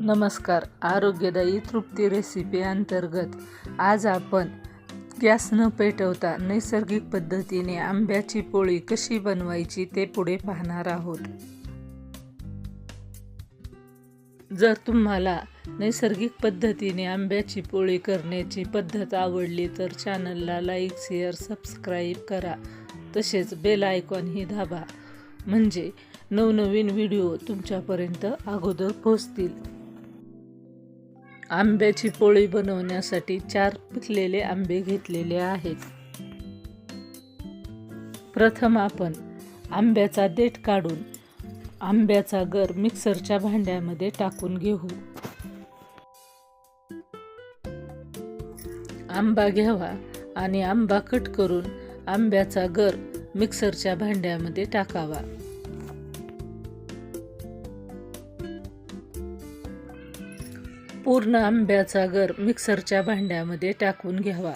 नमस्कार. आरोग्यदायी तृप्ती रेसिपी अंतर्गत आज आपण गॅस न पेटवता नैसर्गिक पद्धतीने आंब्याची पोळी कशी बनवायची ते पुढे पाहणार आहोत. जर तुम्हाला नैसर्गिक पद्धतीने आंब्याची पोळी करण्याची पद्धत आवडली तर चॅनलला लाईक शेअर सबस्क्राईब करा. तसेच बेल आयकॉन ही दाबा. म्हणजे नवनवीन व्हिडिओ तुमच्यापर्यंत अगोदर पोहोचतील. आंब्याची पोळी बनवण्यासाठी चार पिकलेले आंबे घेतलेले आहेत. प्रथम आपण आंब्याचा देठ काढून आंब्याचा गर मिक्सरच्या भांड्यामध्ये टाकून घेऊ. आंबा घ्यावा आणि आंबा कट करून आंब्याचा गर मिक्सरच्या भांड्यामध्ये टाकावा. पूर्ण आंब्याचा गर मिक्सरच्या भांड्यामध्ये टाकून घ्यावा.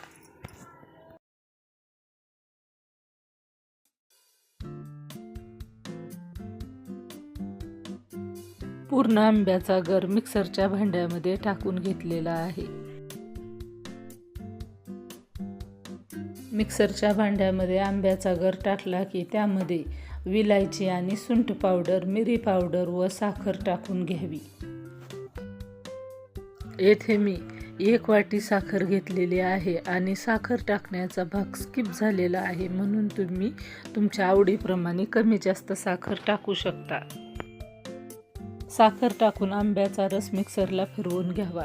पूर्ण आंब्याचा गर मिक्सरच्या भांड्यामध्ये टाकून घेतलेला आहे. मिक्सरच्या भांड्यामध्ये आंब्याचा गर टाकला की त्यामध्ये विलायची आणि सुंठ पावडर मिरी पावडर व साखर टाकून घ्यावी. येथे मी एक वाटी साखर घेतलेली आहे आणि साखर टाकण्याचा भाग स्किप झालेला आहे म्हणून तुम्ही तुमच्या आवडीप्रमाणे कमी जास्त साखर टाकू शकता. साखर टाकून आंब्याचा रस मिक्सरला फिरवून घ्यावा.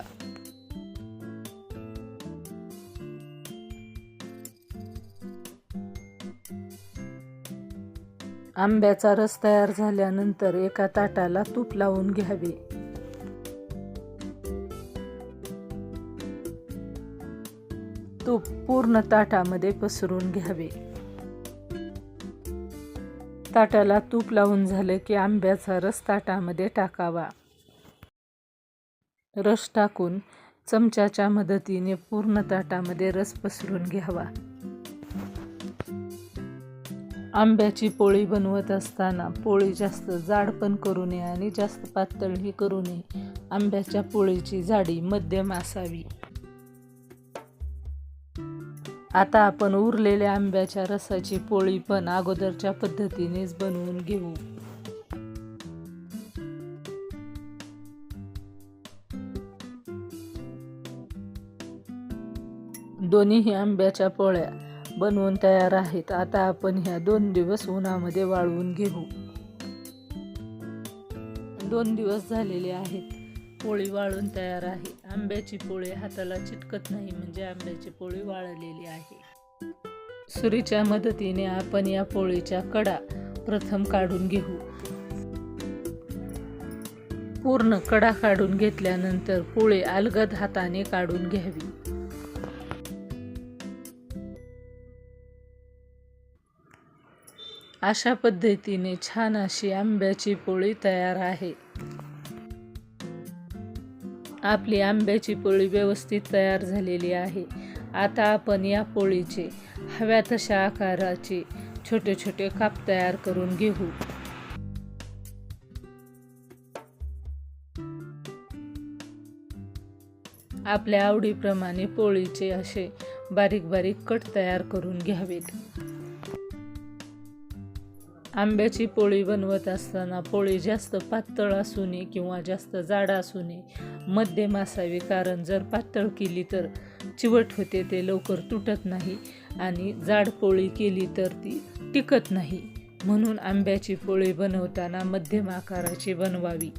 आंब्याचा रस तयार झाल्यानंतर एका ताटाला तूप लावून घ्यावे. तूप पूर्ण ताटामध्ये पसरून घ्यावे. ताटाला तूप लावून झालं की आंब्याचा रस ताटामध्ये टाकावा. रस टाकून चमच्याच्या मदतीने पूर्ण ताटामध्ये रस पसरून घ्यावा. आंब्याची पोळी बनवत असताना पोळी जास्त जाड पण करू नये आणि जास्त पातळही करू नये. आंब्याच्या पोळीची जाडी मध्यम असावी. आता आपण उरलेल्या आंब्याच्या रसाची पोळी पण अगोदरच्या पद्धतीनेच बनवून घेऊ. दोन्हीही आंब्याच्या पोळ्या बनवून तयार आहेत. आता आपण ह्या दोन दिवस उन्हामध्ये वाळवून घेऊ. दोन दिवस झालेले आहेत. पोळी वाळून तयार आहे. आंब्याची पोळी हाताला चिटकत नाही म्हणजे आंब्याची पोळी वाळलेली आहे. सुरीच्या मदतीने आपण या पोळीच्या कडा प्रथम काढून घेऊ. पूर्ण कडा काढून घेतल्यानंतर पोळी अलगद हाताने काढून घ्यावी. अशा पद्धतीने छान अशी आंब्याची पोळी तयार आहे. आपली आंब्याची पोळी व्यवस्थित तयार झालेली आहे. आता आपण या पोळीचे हव्या तशा आकाराचे छोटे छोटे काप तयार करून घेऊ. आपल्या आवडीप्रमाणे पोळीचे असे बारीक बारीक कट तयार करून घ्यावेत. आंब्याची पोळी बनवत असताना पोळी जास्त पातळ असू नये किंवा जास्त जाड असू नये मध्यम असावी. कारण जर पातळ केली तर चिवट होते ते लवकर तुटत नाही आणि जाड पोळी केली तर ती टिकत नाही. म्हणून आंब्याची पोळी बनवताना मध्यम आकाराची बनवावी.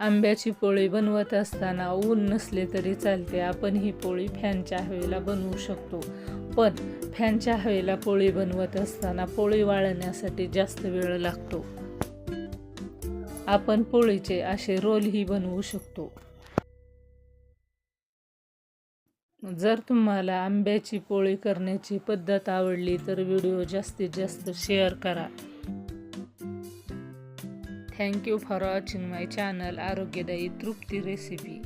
आंब्याची पोळी बनवत असताना ऊन नसले तरी चालते. आपण ही पोळी फॅनच्या हवेला बनवू शकतो. पण फॅनच्या हवेला पोळी बनवत असताना पोळी वाळण्यासाठी जास्त वेळ लागतो. आपण पोळीचे असे रोलही बनवू शकतो. जर तुम्हाला आंब्याची पोळी करण्याची पद्धत आवडली तर व्हिडिओ जास्तीत जास्त शेअर करा. Thank you for watching my channel आरोग्यदायी तृप्ती रेसिपी